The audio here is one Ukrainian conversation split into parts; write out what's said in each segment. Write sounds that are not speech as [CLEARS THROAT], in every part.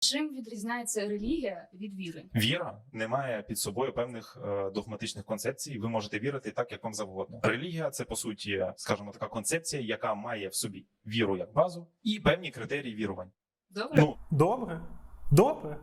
Чим відрізняється релігія від віри? Віра не має під собою певних е, догматичних концепцій. Ви можете вірити так, як вам завгодно. Релігія це по суті, скажімо, така концепція, яка має в собі віру як базу і певні критерії вірувань. Добре? Ну Добре? Добре?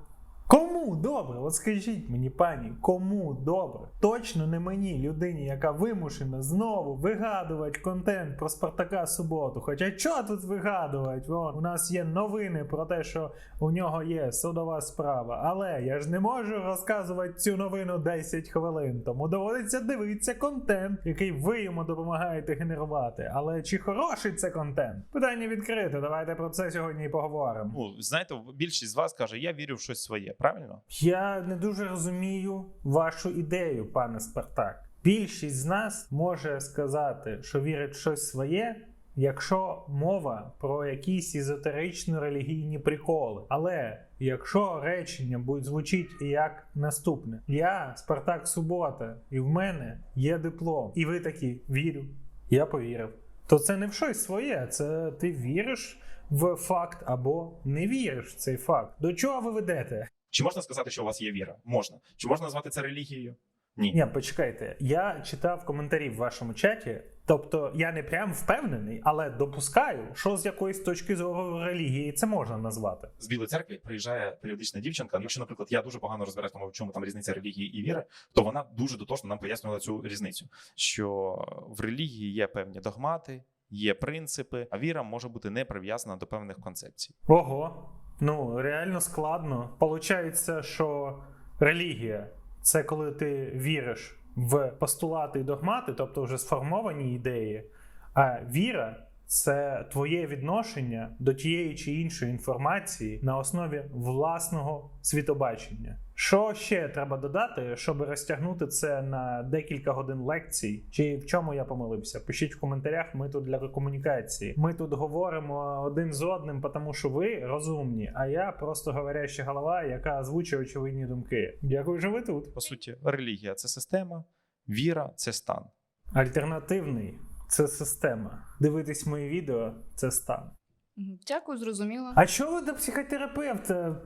Кому добре? От скажіть мені, пані, кому добре? Точно не мені, людині, яка вимушена знову вигадувати контент про Спартака Суботу. Хоча що тут вигадувати? Вон, у нас є новини про те, що у нього є судова справа. Але я ж не можу розказувати цю новину 10 хвилин. Тому доводиться дивитися контент, який ви йому допомагаєте генерувати. Але чи хороший це контент? Питання відкрите. Давайте про це сьогодні і поговоримо. ну знаєте, більшість з вас каже, я вірю в щось своє. Правильно? Я не дуже розумію вашу ідею, пане Спартак. Більшість з нас може сказати, що вірить в щось своє, якщо мова про якісь езотерично релігійні приколи. Але якщо речення буде звучить як наступне: Я Спартак Субота, і в мене є диплом, і ви такі вірю, я повірив. То це не в щось своє, це ти віриш в факт або не віриш в цей факт. До чого ви ведете? Чи можна сказати, що у вас є віра? Можна. Чи можна назвати це релігією? Ні. Ні, почекайте. Я читав коментарі в вашому чаті. Тобто я не прям впевнений, але допускаю, що з якоїсь точки зору релігії це можна назвати. З Білої церкви приїжджає періодична дівчинка. Якщо, наприклад, я дуже погано розбираюсь, тому, в чому там різниця релігії і віри, то вона дуже дотошно нам пояснювала цю різницю. Що в релігії є певні догмати, є принципи, а віра може бути не прив'язана до певних концепцій. Ого, ну реально складно. Получається, що релігія це коли ти віриш в постулати і догмати, тобто вже сформовані ідеї, а віра. Це твоє відношення до тієї чи іншої інформації на основі власного світобачення. Що ще треба додати, щоб розтягнути це на декілька годин лекцій? Чи в чому я помилився? Пишіть в коментарях. Ми тут для комунікації. Ми тут говоримо один з одним, тому що ви розумні, а я просто говоряща голова, яка озвучує очевидні думки. Дякую, що ви тут. По суті, релігія це система, віра це стан. Альтернативний це система. Дивитись мої відео це стан. Дякую, зрозуміло. А чого ви до психотерапевта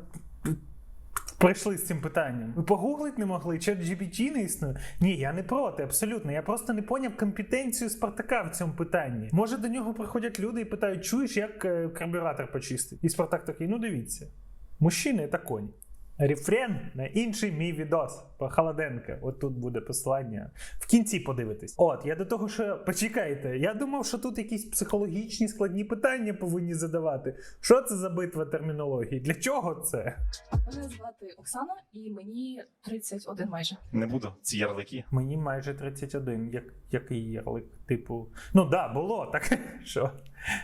прийшли з цим питанням? Ви погуглить не могли? Чат GPT не існує? Ні, я не проти, абсолютно. Я просто не поняв компетенцію Спартака в цьому питанні. Може, до нього приходять люди і питають, чуєш, як е, карбюратор почистити? І Спартак такий: ну дивіться, мужчини та коні. Рефрен на інший мій відос про Холоденка. От тут буде посилання. В кінці подивитись. От, я до того, що почекайте. Я думав, що тут якісь психологічні складні питання повинні задавати. Що це за битва термінології? Для чого це? Мене звати Оксана, і мені 31 майже. Не буду ці ярлики. Мені майже 31. Як, який ярлик? Типу. Ну да, було так. [LAUGHS] Що?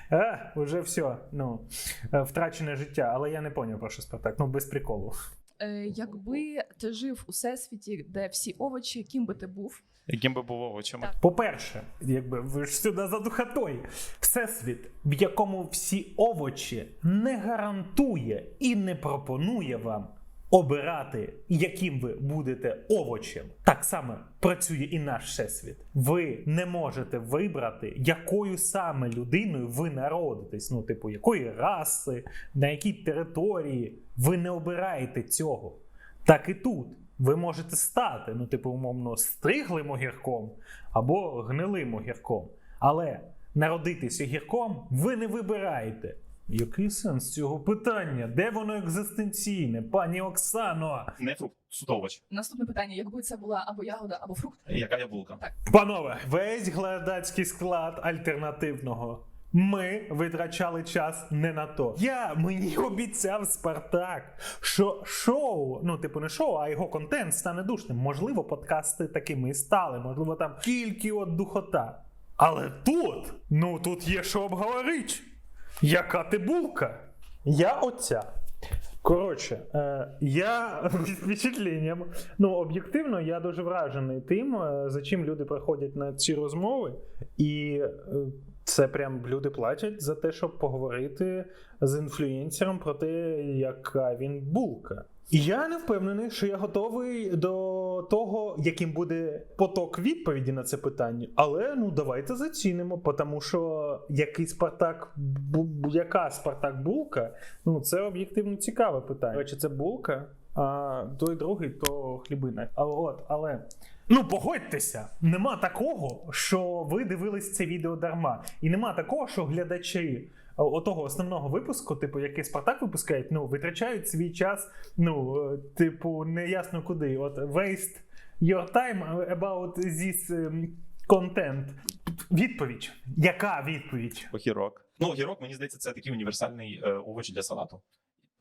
А, уже все. Ну, е, втрачене життя, але я не поняв про що Спартак. Ну, без приколу. Е, якби ти жив у всесвіті, де всі овочі, ким би ти був? Яким би був овочем? Так. По-перше, якби ви ж сюди за духотою. Всесвіт, в якому всі овочі не гарантує і не пропонує вам обирати, яким ви будете овочем. Так само працює і наш всесвіт. Ви не можете вибрати, якою саме людиною ви народитесь. Ну, типу, якої раси, на якій території. Ви не обираєте цього. Так і тут. Ви можете стати, ну, типу, умовно, стриглим огірком або гнилим огірком. Але народитись огірком ви не вибираєте. Який сенс цього питання? Де воно екзистенційне, пані Оксано? Не фрукт, суто. Наступне питання: якби це була або ягода, або фрукт? Яка я булка? Панове, весь глядацький склад альтернативного. Ми витрачали час не на то. Я мені обіцяв Спартак, що шоу, ну типу не шоу, а його контент стане душним. Можливо, подкасти такими і стали, можливо, там тільки от духота. Але тут, ну тут є що обговорити. Яка ти булка? Я оця. Коротше, е, я [LAUGHS] з впечатленням. Ну, об'єктивно, я дуже вражений тим, е, за чим люди приходять на ці розмови, і е, це прям люди платять за те, щоб поговорити з інфлюєнсером про те, яка він булка. Я не впевнений, що я готовий до того, яким буде поток відповіді на це питання. Але ну давайте зацінимо, тому що який Спартак, яка Спартак булка, ну це об'єктивно цікаве питання. Речі, це булка, а той другий то хлібина. А от, але. Ну, погодьтеся, нема такого, що ви дивились це відео дарма. І нема такого, що глядачі е, отого основного випуску, типу, який Спартак випускають, ну, витрачають свій час, ну, е, типу, неясно куди. От waste your time about this ем, content. Відповідь. Яка відповідь? Огірок. Ну, огірок, мені здається, це такий універсальний е, овоч для салату.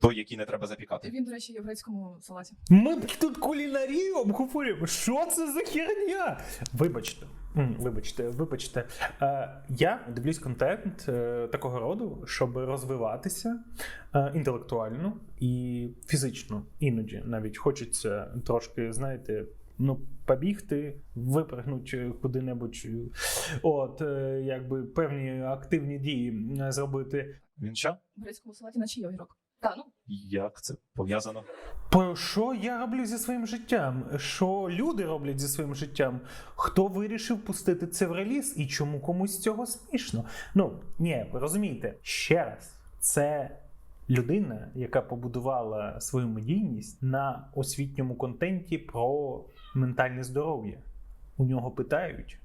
Той, який не треба запікати. Він, до речі, є в грецькому салаті. Ми тут кулінарію обговорюємо. Що це за херня? Вибачте. М, Вибачте, вибачте. Е, я дивлюсь контент е, такого роду, щоб розвиватися е, інтелектуально і фізично. Іноді навіть хочеться трошки, знаєте. Ну, побігти, випрыгнути куди-небудь, от е, якби певні активні дії е, зробити. Він що? В грецькому салаті наче є огірок. Та, ну, Як це пов'язано? Про що я роблю зі своїм життям? Що люди роблять зі своїм життям? Хто вирішив пустити це в реліз і чому комусь цього смішно? Ну ні, ви розумієте, ще раз, це людина, яка побудувала свою медійність на освітньому контенті про ментальне здоров'я. У нього питають,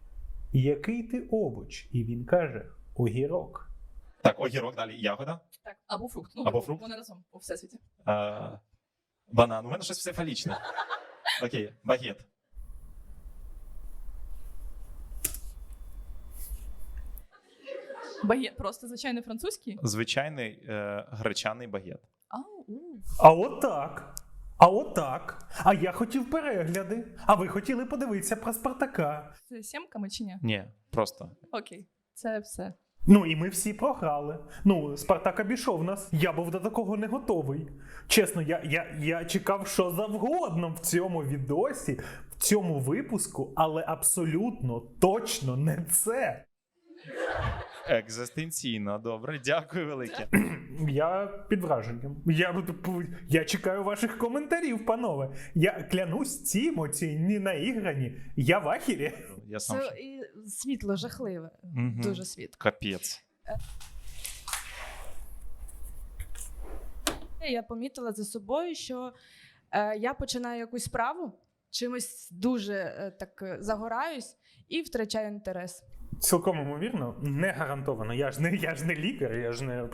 який ти овоч? І він каже: огірок. Так, огірок, далі ягода, так. Або фрукт. Ну, Або фрукт. Вони разом у всесвіті. е, банан. У мене щось все фалічне. [LAUGHS] Окей, багет. Багет просто звичайний французький. Звичайний е, гречаний багет. Ау, у. А от так. А от так. А я хотів перегляди. А ви хотіли подивитися про Спартака. Це сімками чи ні? Ні, просто. Окей, це все. Ну і ми всі програли. Ну, Спартак обійшов нас. Я був до такого не готовий. Чесно, я, я, я чекав що завгодно в цьому відосі, в цьому випуску, але абсолютно точно не це. Екзистенційно, добре, дякую велике. [CLEARS THROAT] Я під враженням. Я, я чекаю ваших коментарів, панове. Я клянусь, ці емоції не наіграні. Я в ахірі. Я сам. Це і світло жахливе. Мгм. Дуже світло. Капець. Я помітила за собою, що е, я починаю якусь справу, чимось дуже е, так е, загораюсь і втрачаю інтерес. Цілком ймовірно, не гарантовано. Я ж не, я ж не лікар, я ж не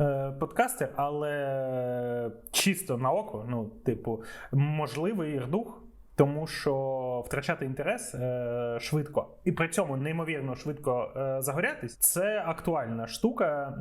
е, подкастер, але чисто на око, ну, типу, можливий дух, тому що втрачати інтерес е, швидко і при цьому неймовірно швидко е, загорятись. Це актуальна штука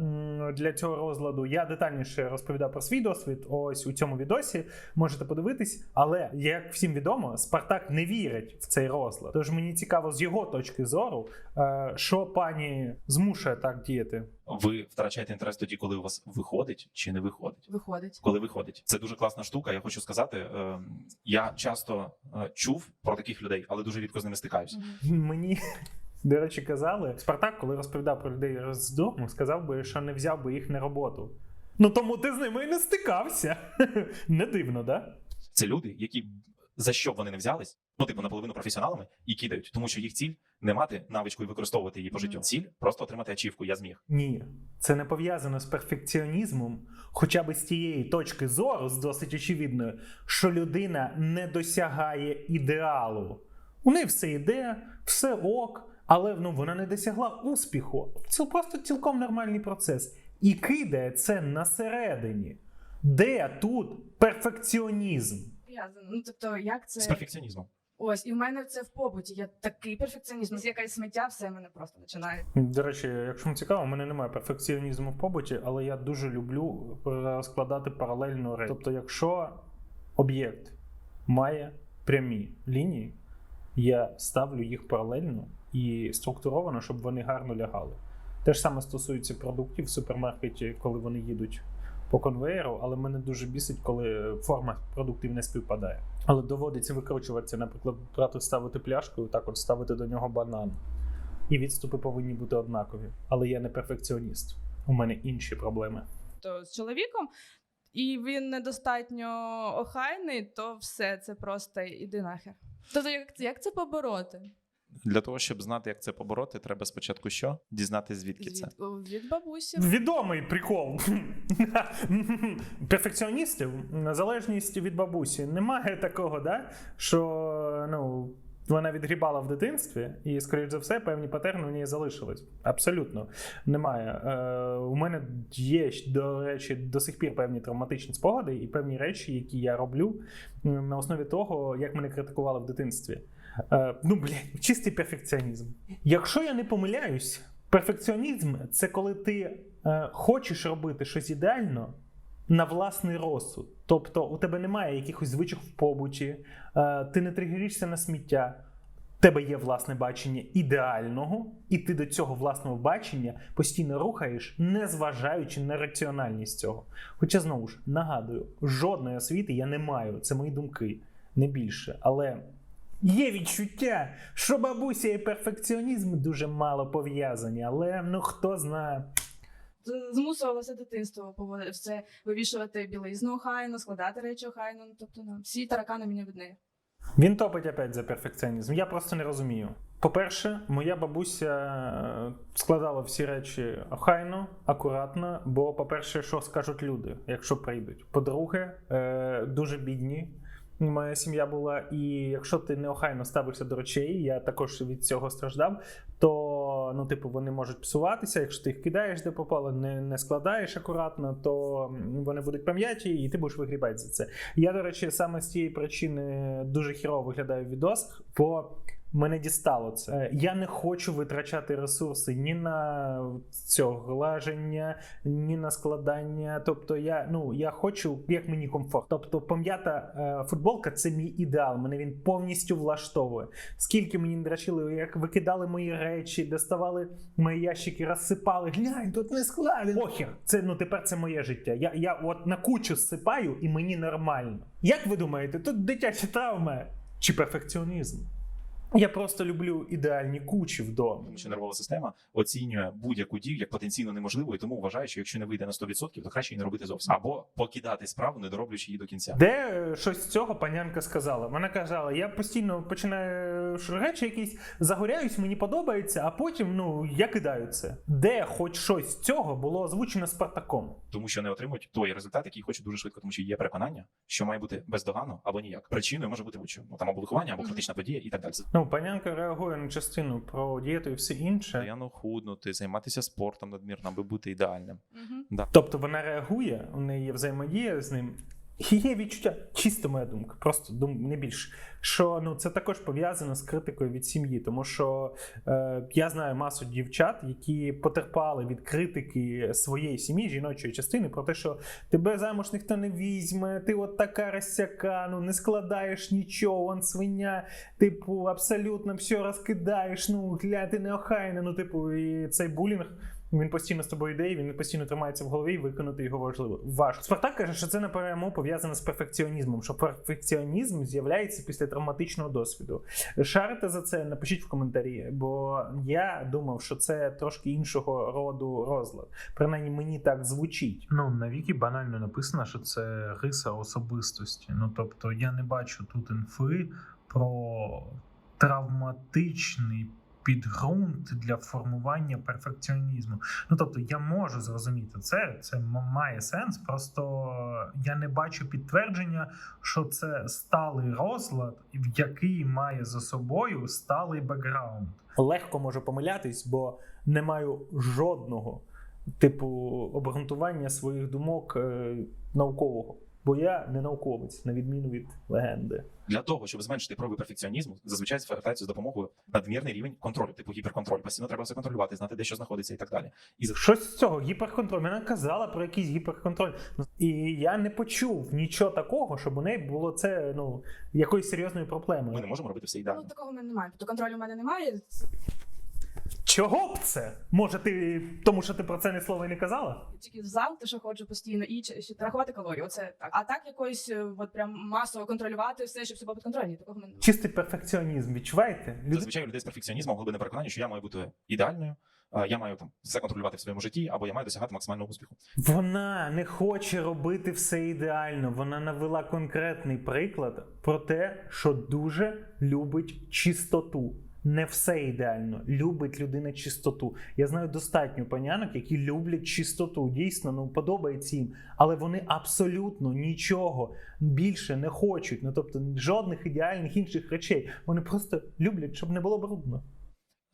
для цього розладу. Я детальніше розповідав про свій досвід. Ось у цьому відосі можете подивитись. Але як всім відомо, Спартак не вірить в цей розлад. Тож мені цікаво з його точки зору, е, що пані змушує так діяти. Ви втрачаєте інтерес тоді, коли у вас виходить чи не виходить? Виходить. Коли виходить, це дуже класна штука. Я хочу сказати. е, Я часто е, чув про таких людей, але дуже рідко з ними стикаюся. Мені. До речі, казали, Спартак, коли розповідав про людей з дому, сказав би, що не взяв би їх на роботу. Ну тому ти з ними і не стикався. [LAUGHS] Не дивно, да? Це люди, які за що б вони не взялись, ну типу наполовину професіоналами і кидають, тому що їх ціль не мати навичку і використовувати її по життю. Ціль просто отримати ачівку. Я зміг. Ні, це не пов'язано з перфекціонізмом, хоча б з тієї точки зору, з досить очевидною, що людина не досягає ідеалу. У неї все йде, все ок, але ну, вона не досягла успіху. Це просто цілком нормальний процес. І кидає це на середині. Де тут перфекціонізм? Пов'язано. Ну тобто, як З перфекціонізмом. ось, і в мене це в побуті. Я такий перфекціонізм, з якась сміття, все мене просто починає. До речі, якщо вам цікаво, у мене немає перфекціонізму в побуті, але я дуже люблю розкладати паралельну речі. Тобто, якщо об'єкт має прямі лінії, я ставлю їх паралельно і структуровано, щоб вони гарно лягали. Те ж саме стосується продуктів в супермаркеті, коли вони їдуть по конвеєру, але мене дуже бісить, коли форма продуктів не співпадає. Але доводиться викручуватися, наприклад, брати ставити пляшку і так от ставити до нього банан. І відступи повинні бути однакові. Але я не перфекціоніст. У мене інші проблеми. То з чоловіком і він недостатньо охайний, то все це просто іди нахер. Тобто, як, як це побороти? Для того, щоб знати, як це побороти, треба спочатку що? Дізнатися, звідки це. Від, о, від бабусі. Відомий прикол. Перфекціоністів, залежність від бабусі. Немає такого, да? що ну, вона відгрібала в дитинстві, і, скоріш за все, певні патерни в ній залишились. Абсолютно немає. Е, у мене є, до речі, до сих пір певні травматичні спогади і певні речі, які я роблю на основі того, як мене критикували в дитинстві. Е, ну, блядь, чистий перфекціонізм. Якщо я не помиляюсь, перфекціонізм це коли ти е, хочеш робити щось ідеально на власний розсуд. Тобто у тебе немає якихось звичок в побуті, е, ти не тригеришся на сміття. Тебе є власне бачення ідеального, і ти до цього власного бачення постійно рухаєш, не зважаючи на раціональність цього. Хоча знову ж нагадую, жодної освіти я не маю, це мої думки, не більше. Але Є відчуття, що бабуся і перфекціонізм дуже мало пов'язані, але ну хто знає. Змусувало все дитинство все вивішувати білизну охайно, складати речі охайно. Ну, тобто, ну, всі таракани мені видні. Він топить опять за перфекціонізм. Я просто не розумію. По-перше, моя бабуся е, складала всі речі охайно, акуратно, бо, по-перше, що скажуть люди, якщо прийдуть. По-друге, е, дуже бідні. Моя сім'я була, і якщо ти неохайно ставишся до речей, я також від цього страждав. То ну, типу, вони можуть псуватися. Якщо ти їх кидаєш де попало, не, не складаєш акуратно, то вони будуть пам'яті, і ти будеш вигрібати за це. Я, до речі, саме з цієї причини дуже хірово виглядаю в відосах, бо мене дістало це. Я не хочу витрачати ресурси ні на цього глаження, ні на складання. Тобто, я ну я хочу, як мені комфорт. Тобто, пом'ята е, футболка це мій ідеал. Мене він повністю влаштовує. Скільки мені драчили, як викидали мої речі, доставали мої ящики, розсипали. Глянь, тут не складено. Похер. Це ну тепер це моє життя. Я, я от на кучу сипаю, і мені нормально. Як ви думаєте, тут дитяча травма чи перфекціонізм? Я просто люблю ідеальні кучі вдома. Тому що нервова система оцінює будь-яку дію як потенційно неможливу, і тому вважає, що якщо не вийде на 100%, то краще і не робити зовсім. Або покидати справу, не дороблюючи її до кінця. Де е, щось з цього панянка сказала? Вона казала: я постійно починаю речі якісь загоряюсь, мені подобається, а потім ну я кидаю це. Де хоч щось з цього було озвучено Спартаком? тому що не отримують той результат, який хочуть дуже швидко, тому що є переконання, що має бути бездоганно або ніяк. Причиною може бути будь-що Ну, там або виховання, або критична подія, і так далі. Ну, панянка реагує на частину про дієту і все інше. Постоянно худнути, займатися спортом надмірно, аби бути ідеальним. Угу. Тобто вона реагує, у неї є взаємодія з ним. Є відчуття, чисто моя думка, просто дум, не більше. Що ну це також пов'язано з критикою від сім'ї, тому що е, я знаю масу дівчат, які потерпали від критики своєї сім'ї, жіночої частини, про те, що тебе замуж ніхто не візьме, ти от така розсяка, ну не складаєш нічого, он свиня, типу, абсолютно все розкидаєш, ну гля, ти неохайна, ну типу, і цей булінг. Він постійно з тобою йде, і він постійно тримається в голові, і виконати його важливо. Важко. Спартак каже, що це напряму пов'язано з перфекціонізмом, що перфекціонізм з'являється після травматичного досвіду. Шарите за це, напишіть в коментарі, бо я думав, що це трошки іншого роду розлад. Принаймні мені так звучить. Ну, на вікі банально написано, що це риса особистості. Ну тобто я не бачу тут інфи про травматичний підґрунт для формування перфекціонізму. Ну тобто я можу зрозуміти це, це має сенс. Просто я не бачу підтвердження, що це сталий розлад, в який має за собою сталий бекграунд. Легко можу помилятись, бо не маю жодного типу обґрунтування своїх думок е, наукового. Бо я не науковець, на відміну від легенди. Для того, щоб зменшити прояви перфекціонізму, зазвичай звертаються з допомогою надмірний рівень контролю, типу гіперконтроль. Постійно треба все контролювати, знати, де що знаходиться і так далі. І Щось з цього гіперконтроль. Вона казала про якийсь гіперконтроль. І я не почув нічого такого, щоб у неї було це ну якоюсь серйозною проблемою. ми не можемо робити все Ну, такого в мене немає. Тобто контролю в мене немає. Чого б це? Може, ти тому, що ти про це ні слова не казала? Тільки в зал, те, що ходжу постійно, і чи- ще рахувати калорії. Оце так. А так якось е, от прям масово контролювати все, щоб все було під контролем. Такого в мене. Чистий перфекціонізм, відчуваєте? Люди Зазвичай у людей з перфекціонізмом глибине переконання, що я маю бути ідеальною, е, я маю там все контролювати в своєму житті, або я маю досягати максимального успіху. Вона не хоче робити все ідеально. Вона навела конкретний приклад про те, що дуже любить чистоту. Не все ідеально. Любить людина чистоту. Я знаю достатньо панянок, які люблять чистоту. Дійсно, ну подобається їм, але вони абсолютно нічого більше не хочуть. Ну тобто жодних ідеальних інших речей. Вони просто люблять, щоб не було брудно.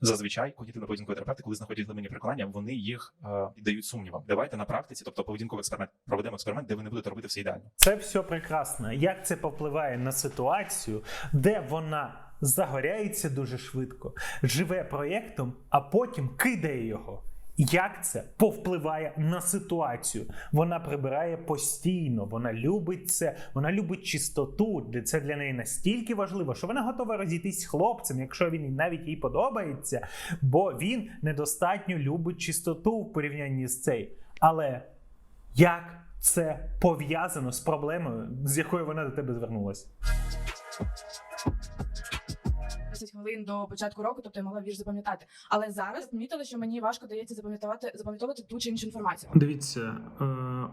Зазвичай когнітивно-поведінкові терапевти, коли знаходять глибинні переконання, вони їх е, піддають сумнівам. Давайте на практиці, тобто поведінковий експеримент, проведемо експеримент, де ви не будете робити все ідеально. Це все прекрасно. Як це повпливає на ситуацію, де вона загоряється дуже швидко, живе проєктом, а потім кидає його. Як це повпливає на ситуацію? Вона прибирає постійно, вона любить це, вона любить чистоту. Це для неї настільки важливо, що вона готова розійтись з хлопцем, якщо він навіть їй подобається, бо він недостатньо любить чистоту в порівнянні з цей. Але як це пов'язано з проблемою, з якою вона до тебе звернулася? 10 хвилин до початку року, тобто я могла вірш запам'ятати. Але зараз помітила, що мені важко дається запам'ятати запам'ятовувати ту чи іншу інформацію. Дивіться, е,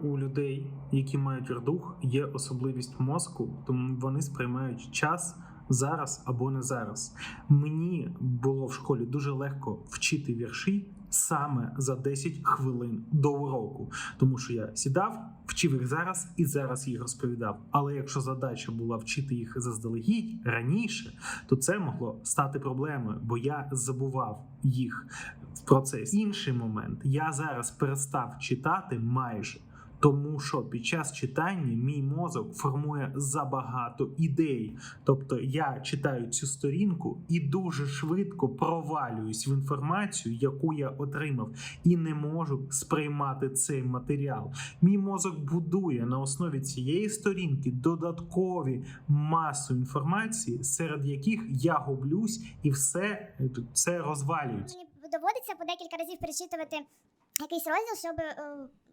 у людей, які мають рдух, є особливість мозку, тому вони сприймають час зараз або не зараз. Мені було в школі дуже легко вчити вірші саме за 10 хвилин до уроку, тому що я сідав, вчив їх зараз і зараз їх розповідав. Але якщо задача була вчити їх заздалегідь раніше, то це могло стати проблемою, бо я забував їх в процесі. Інший момент я зараз перестав читати майже. Тому що під час читання мій мозок формує забагато ідей. Тобто я читаю цю сторінку і дуже швидко провалююсь в інформацію, яку я отримав, і не можу сприймати цей матеріал. Мій мозок будує на основі цієї сторінки додаткові масу інформації, серед яких я гублюсь, і все це розвалюється. Доводиться по декілька разів перечитувати якийсь розділ, щоб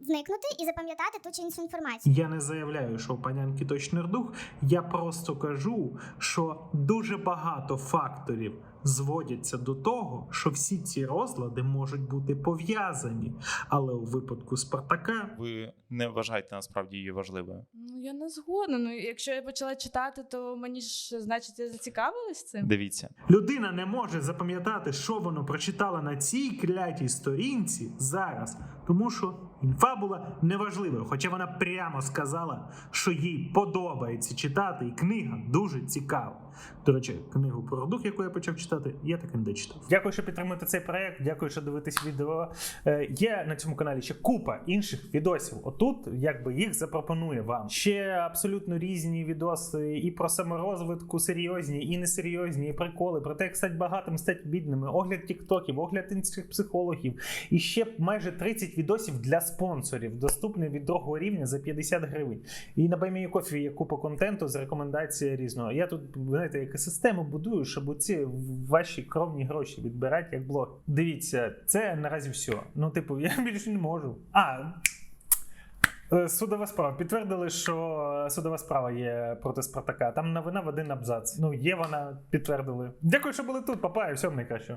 зникнути вникнути і запам'ятати ту чи іншу інформацію. Я не заявляю, що у панянки точний дух. Я просто кажу, що дуже багато факторів зводяться до того, що всі ці розлади можуть бути пов'язані. Але у випадку Спартака Ви не вважаєте насправді її важливою. Ну я не згодна. Ну якщо я почала читати, то мені ж значить я зацікавилась цим. Дивіться, людина не може запам'ятати, що вона прочитала на цій клятій сторінці зараз, тому що інфа була неважливою, хоча вона прямо сказала, що їй подобається читати, і книга дуже цікава. До речі, книгу про дух, яку я почав читати, я так і не дочитав. Дякую, що підтримуєте цей проект. Дякую, що дивитесь відео. Е, є на цьому каналі ще купа інших відосів. Отут, якби їх запропонує вам. Ще абсолютно різні відоси і про саморозвитку, серйозні, і несерйозні, і приколи. Про те, як стати багатим, стати бідними, огляд тіктоків, огляд інших психологів. І ще майже 30 відосів для спонсорів, доступні від другого рівня за 50 гривень. І на Баймії Кофі є купа контенту з рекомендації різного. Я тут, знаєте, як систему будую, щоб ці ваші кровні гроші відбирати як блог. Дивіться, це наразі все. Ну, типу, [LAUGHS] я більше не можу. А. е, Судова справа. Підтвердили, що судова справа є проти Спартака. Там новина в один абзац. Ну, є вона, підтвердили. Дякую, що були тут, папа, і всього найкращого.